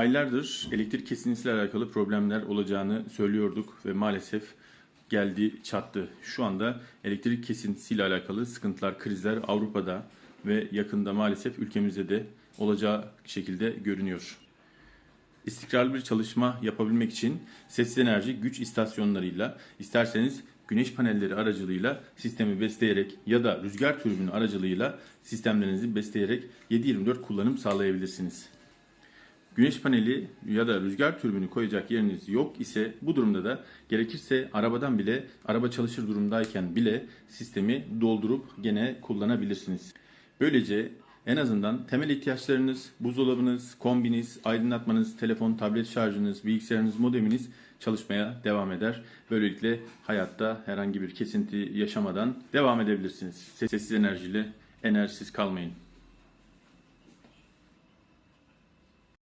Aylardır elektrik kesintisiyle alakalı problemler olacağını söylüyorduk ve maalesef geldi çattı. Şu anda elektrik kesintisiyle alakalı sıkıntılar, krizler Avrupa'da ve yakında maalesef ülkemizde de olacağı şekilde görünüyor. İstikrarlı bir çalışma yapabilmek için sessiz enerji güç istasyonlarıyla isterseniz güneş panelleri aracılığıyla sistemi besleyerek ya da rüzgar türbünü aracılığıyla sistemlerinizi besleyerek 7/24 kullanım sağlayabilirsiniz. Güneş paneli ya da rüzgar türbünü koyacak yeriniz yok ise bu durumda da gerekirse arabadan bile araba çalışır durumdayken bile sistemi doldurup gene kullanabilirsiniz. Böylece en azından temel ihtiyaçlarınız, buzdolabınız, kombiniz, aydınlatmanız, telefon, tablet şarjınız, bilgisayarınız, modeminiz çalışmaya devam eder. Böylelikle hayatta herhangi bir kesinti yaşamadan devam edebilirsiniz. Sessiz enerjiyle enerjisiz kalmayın.